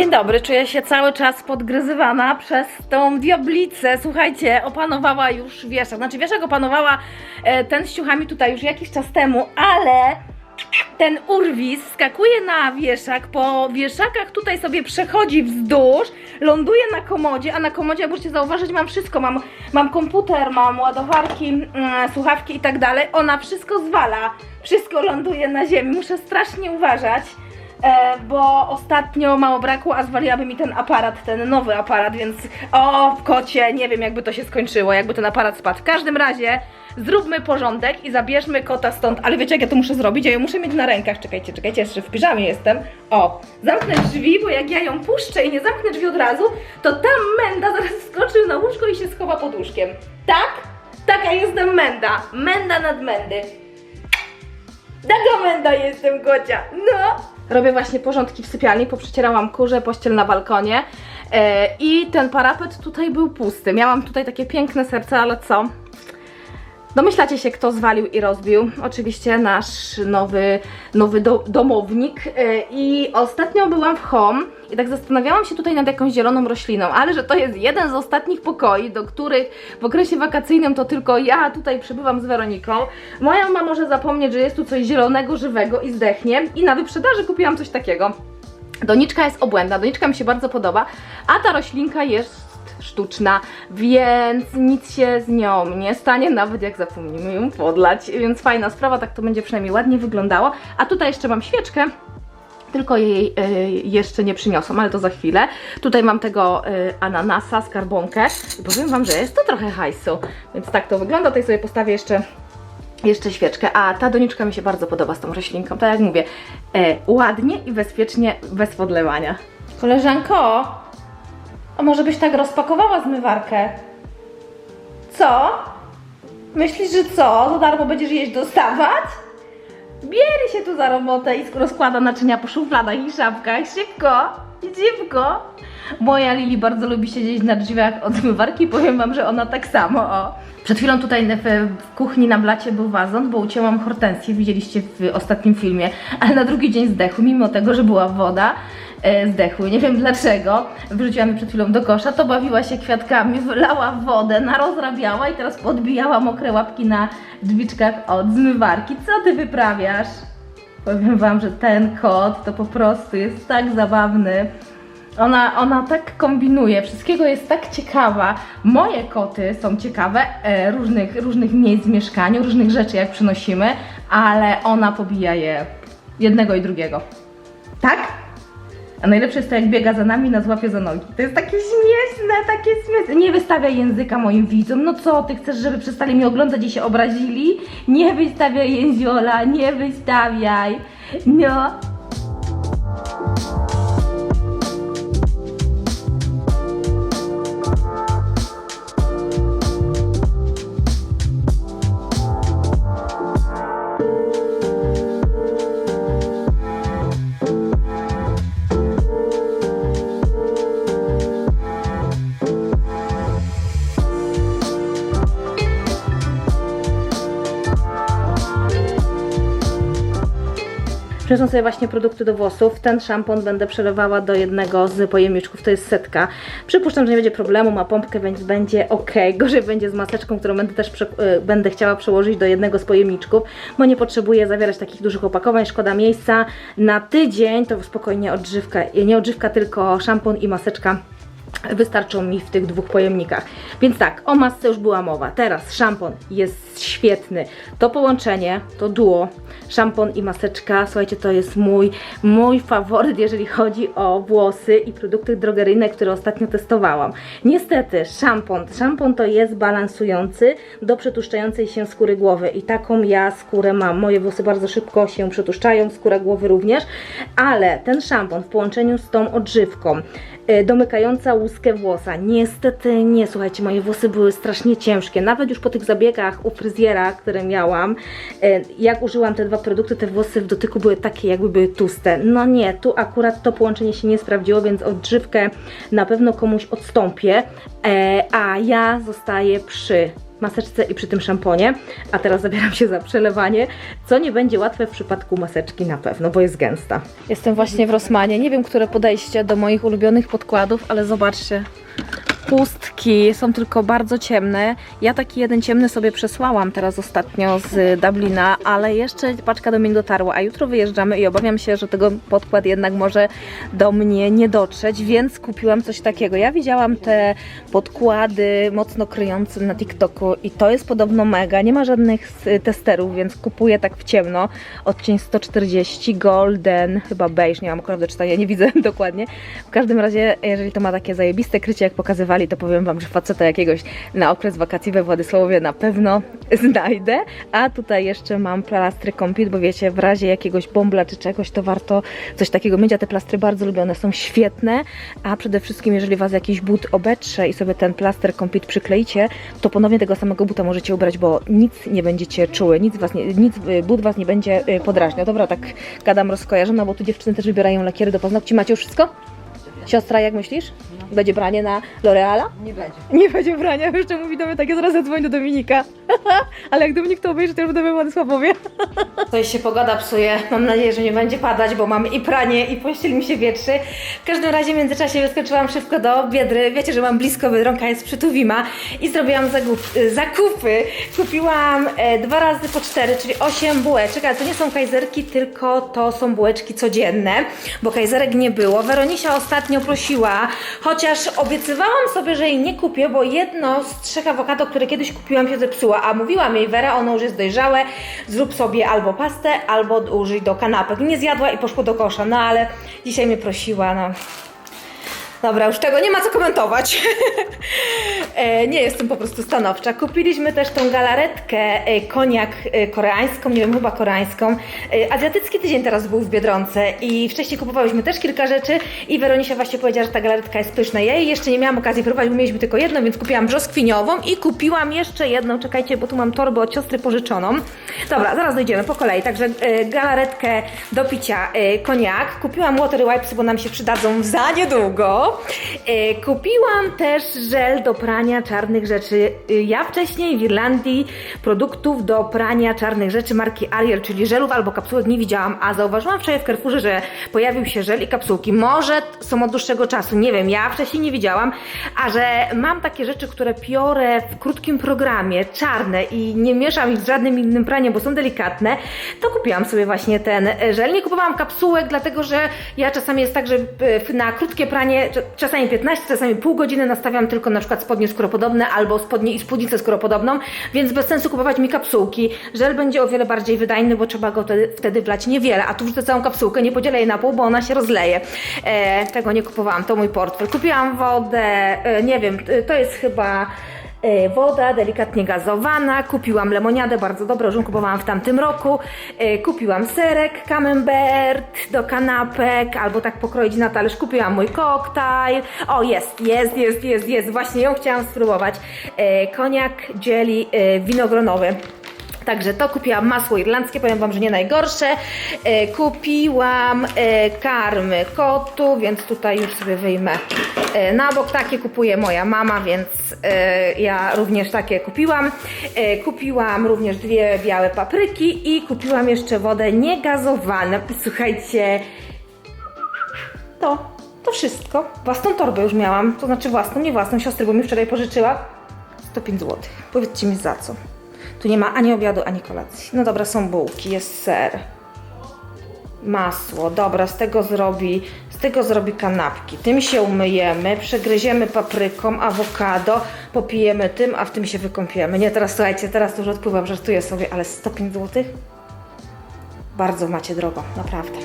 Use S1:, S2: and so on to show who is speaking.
S1: Dzień dobry, czuję się cały czas podgryzywana przez tą diablicę. Słuchajcie, opanowała już wieszak. Znaczy wieszak opanowała e, ten z ciuchami tutaj już jakiś czas temu, ale ten urwis skakuje na wieszak, po wieszakach tutaj sobie przechodzi wzdłuż, ląduje na komodzie, a na komodzie, jak możecie zauważyć, mam wszystko, mam, mam komputer, mam ładowarki, mm, słuchawki i tak dalej, ona wszystko zwala, wszystko ląduje na ziemi, muszę strasznie uważać, bo ostatnio mało brakło, a zwaliłaby mi ten aparat, ten nowy aparat, więc o kocie, nie wiem jakby to się skończyło, jakby ten aparat spadł. W każdym razie zróbmy porządek i zabierzmy kota stąd, ale wiecie jak ja to muszę zrobić? Ja ją muszę mieć na rękach, czekajcie, czekajcie, jeszcze w piżamie jestem. O, zamknę drzwi, bo jak ja ją puszczę i nie zamknę drzwi od razu, to ta menda zaraz skoczy na łóżko i się schowa pod łóżkiem. Tak? Taka jestem menda. Menda nad mendy. Taka menda jestem, Gocia. No. Robię właśnie porządki w sypialni, poprzecierałam kurze, pościel na balkonie e, i ten parapet tutaj był pusty. Miałam tutaj takie piękne serce, ale co? Domyślacie się, kto zwalił i rozbił. Oczywiście nasz nowy, nowy do, domownik. Yy, I ostatnio byłam w home i tak zastanawiałam się tutaj nad jakąś zieloną rośliną, ale że to jest jeden z ostatnich pokoi, do których w okresie wakacyjnym to tylko ja tutaj przebywam z Weroniką. Moja mama może zapomnieć, że jest tu coś zielonego, żywego i zdechnie. I na wyprzedaży kupiłam coś takiego. Doniczka jest obłędna, doniczka mi się bardzo podoba, a ta roślinka jest sztuczna, więc nic się z nią nie stanie, nawet jak zapomnimy ją podlać, więc fajna sprawa, tak to będzie przynajmniej ładnie wyglądało. A tutaj jeszcze mam świeczkę, tylko jej y, jeszcze nie przyniosłam, ale to za chwilę. Tutaj mam tego y, ananasa, skarbonkę i powiem Wam, że jest to trochę hajsu, więc tak to wygląda. Tutaj sobie postawię jeszcze jeszcze świeczkę, a ta doniczka mi się bardzo podoba z tą roślinką. Tak jak mówię, e, ładnie i bezpiecznie, bez podlewania. Koleżanko, a może byś tak rozpakowała zmywarkę? Co? Myślisz, że co? Za darmo będziesz jeść dostawać? Bierze się tu za robotę i rozkłada naczynia po szufladach i szafkach. Szybko, szybko. Moja Lili bardzo lubi siedzieć na drzwiach od zmywarki. Powiem Wam, że ona tak samo. O. Przed chwilą tutaj w, kuchni na blacie był wazon, bo ucięłam hortensję, widzieliście w ostatnim filmie, ale na drugi dzień zdechł, mimo tego, że była woda zdechły. Nie wiem dlaczego. Wyrzuciłam je przed chwilą do kosza, to bawiła się kwiatkami, wylała wodę, narozrabiała i teraz podbijała mokre łapki na drzwiczkach od zmywarki. Co ty wyprawiasz? Powiem wam, że ten kot to po prostu jest tak zabawny. Ona, ona tak kombinuje, wszystkiego jest tak ciekawa. Moje koty są ciekawe e, różnych, różnych miejsc w mieszkaniu, różnych rzeczy jak przynosimy, ale ona pobija je jednego i drugiego. Tak? A najlepsze jest to, jak biega za nami, nas łapie za nogi. To jest takie śmieszne, takie śmieszne. Nie wystawiaj języka moim widzom. No co, ty chcesz, żeby przestali mnie oglądać i się obrazili? Nie wystawiaj jęziola, nie wystawiaj. No. Przyniosłam sobie właśnie produkty do włosów. Ten szampon będę przelewała do jednego z pojemniczków, to jest setka. Przypuszczam, że nie będzie problemu, ma pompkę, więc będzie ok. Gorzej będzie z maseczką, którą będę też y, będę chciała przełożyć do jednego z pojemniczków, bo nie potrzebuję zawierać takich dużych opakowań, szkoda miejsca. Na tydzień to spokojnie odżywka, nie odżywka, tylko szampon i maseczka wystarczą mi w tych dwóch pojemnikach. Więc tak, o masce już była mowa. Teraz szampon jest świetny. To połączenie, to duo, szampon i maseczka, słuchajcie, to jest mój, mój faworyt, jeżeli chodzi o włosy i produkty drogeryjne, które ostatnio testowałam. Niestety, szampon, szampon to jest balansujący do przetuszczającej się skóry głowy i taką ja skórę mam. Moje włosy bardzo szybko się przetuszczają, skóra głowy również, ale ten szampon w połączeniu z tą odżywką, domykająca łuskę włosa. Niestety nie, słuchajcie, moje włosy były strasznie ciężkie. Nawet już po tych zabiegach u fryzjera, które miałam, e, jak użyłam te dwa produkty, te włosy w dotyku były takie, jakby były tłuste. No nie, tu akurat to połączenie się nie sprawdziło, więc odżywkę na pewno komuś odstąpię, e, a ja zostaję przy maseczce i przy tym szamponie, a teraz zabieram się za przelewanie, co nie będzie łatwe w przypadku maseczki na pewno, bo jest gęsta. Jestem właśnie w Rosmanie, nie wiem, które podejście do moich ulubionych podkładów, ale zobaczcie, pustki są tylko bardzo ciemne. Ja taki jeden ciemny sobie przesłałam teraz ostatnio z Dublina, ale jeszcze paczka do mnie nie dotarła, a jutro wyjeżdżamy i obawiam się, że tego podkład jednak może do mnie nie dotrzeć, więc kupiłam coś takiego. Ja widziałam te podkłady mocno kryjące na TikToku i to jest podobno mega. Nie ma żadnych y, testerów, więc kupuję tak w ciemno. Odcień 140, golden, chyba beige, nie mam akurat do czytania, nie widzę dokładnie. W każdym razie, jeżeli to ma takie zajebiste krycie, jak pokazywali, to powiem Wam, że faceta jakiegoś na okres wakacji we Władysławowie na pewno znajdę. A tutaj jeszcze mam plastry kompit, bo wiecie, w razie jakiegoś bombla czy czegoś, to warto coś takiego mieć. A te plastry bardzo lubię, one są świetne. A przede wszystkim, jeżeli Was jakiś but obetrze i sobie ten plaster kompit przykleicie, to ponownie tego samego buta możecie ubrać, bo nic nie będziecie czuły, nic, was nie, nic y, but Was nie będzie y, podrażniał. Dobra, tak gadam rozkojarzona, bo tu dziewczyny też wybierają lakiery do paznokci. Macie już wszystko? Siostra, jak myślisz? Będzie branie na L'Oreala?
S2: Nie będzie.
S1: Nie będzie brania, jeszcze mówi do mnie takie, zaraz zadzwoń do Dominika. Ale jak Dominik to obejrzy, to już będę w Władysławowie. Coś się pogoda psuje. Mam nadzieję, że nie będzie padać, bo mam i pranie, i pościel mi się wietrzy. W każdym razie w międzyczasie wyskoczyłam szybko do Biedry. Wiecie, że mam blisko, Biedronka jest przy Tuwima. I zrobiłam zakup, zakupy. Kupiłam e, dwa razy po cztery, czyli osiem bułeczek, ale to nie są kajzerki, tylko to są bułeczki codzienne, bo kajzerek nie było. Weronisia ostatnio prosiła, chociaż obiecywałam sobie, że jej nie kupię, bo jedno z trzech awokado, które kiedyś kupiłam się zepsuła, a mówiłam jej Wera, ono już jest dojrzałe, zrób sobie albo pastę, albo użyj do kanapek. Nie zjadła i poszło do kosza, no ale dzisiaj mnie prosiła, no. Dobra, już tego nie ma co komentować. e, nie jestem po prostu stanowcza. Kupiliśmy też tą galaretkę e, koniak e, koreańską, nie wiem, chyba koreańską. Azjatycki tydzień teraz był w Biedronce i wcześniej kupowałyśmy też kilka rzeczy i Weronisia właśnie powiedziała, że ta galaretka jest pyszna. Ja jej jeszcze nie miałam okazji próbować, bo mieliśmy tylko jedną, więc kupiłam brzoskwiniową i kupiłam jeszcze jedną, czekajcie, bo tu mam torbę od siostry pożyczoną. Dobra, zaraz dojdziemy po kolei. Także galaretkę do picia koniak. Kupiłam water wipes, bo nam się przydadzą za niedługo. Kupiłam też żel do prania czarnych rzeczy. E, Ja wcześniej w Irlandii produktów do prania czarnych rzeczy marki Ariel, czyli żelów albo kapsułek nie widziałam, a zauważyłam wczoraj w Carrefourze, że pojawił się żel i kapsułki. Może są od dłuższego czasu, nie wiem, ja wcześniej nie widziałam, a że mam takie rzeczy, które piorę w krótkim programie, czarne i nie mieszam ich z żadnym innym praniem, bo są delikatne, to kupiłam sobie właśnie ten e, żel. Nie kupowałam kapsułek, dlatego że ja czasami jest tak, że e, na krótkie pranie, cz- czasami 15, czasami pół godziny nastawiam tylko na przykład spodnie skóropodobne albo spodnie i spódnicę skóropodobną, więc bez sensu kupować mi kapsułki. Żel będzie o wiele bardziej wydajny, bo trzeba go wtedy, wtedy wlać niewiele, a tu wrzucę całą kapsułkę, nie podzielę jej na pół, bo ona się rozleje. E, tego nie kupowałam, to mój portfel. Kupiłam wodę, e, nie wiem, t- to jest chyba E, Woda delikatnie gazowana, kupiłam lemoniadę, bardzo dobrą, ją kupowałam w tamtym roku. E, Kupiłam serek camembert do kanapek, albo tak pokroić na talerz. Kupiłam mój koktajl. O, jest, jest, jest, jest, jest. Właśnie ją chciałam spróbować. E, Koniak e, winogronowy. Także to kupiłam masło irlandzkie, powiem Wam, że nie najgorsze. E, kupiłam e, karmy kotu, więc tutaj już sobie wyjmę e, na bok. Takie kupuje moja mama, więc ja również takie kupiłam. Kupiłam również dwie białe papryki i kupiłam jeszcze wodę niegazowaną. I słuchajcie, to, to wszystko. Własną torbę już miałam, to znaczy własną, nie własną, siostry, bo mi wczoraj pożyczyła. 105 zł. Powiedzcie mi za co. Tu nie ma ani obiadu, ani kolacji. No dobra, są bułki, jest ser. Masło, dobra, z tego zrobi, z tego zrobi kanapki. Tym się umyjemy, przegryziemy papryką, awokado, popijemy tym, a w tym się wykąpiemy. Nie, teraz słuchajcie, teraz już odpływam, żartuję sobie, ale 105 zł? Bardzo macie drogo, naprawdę.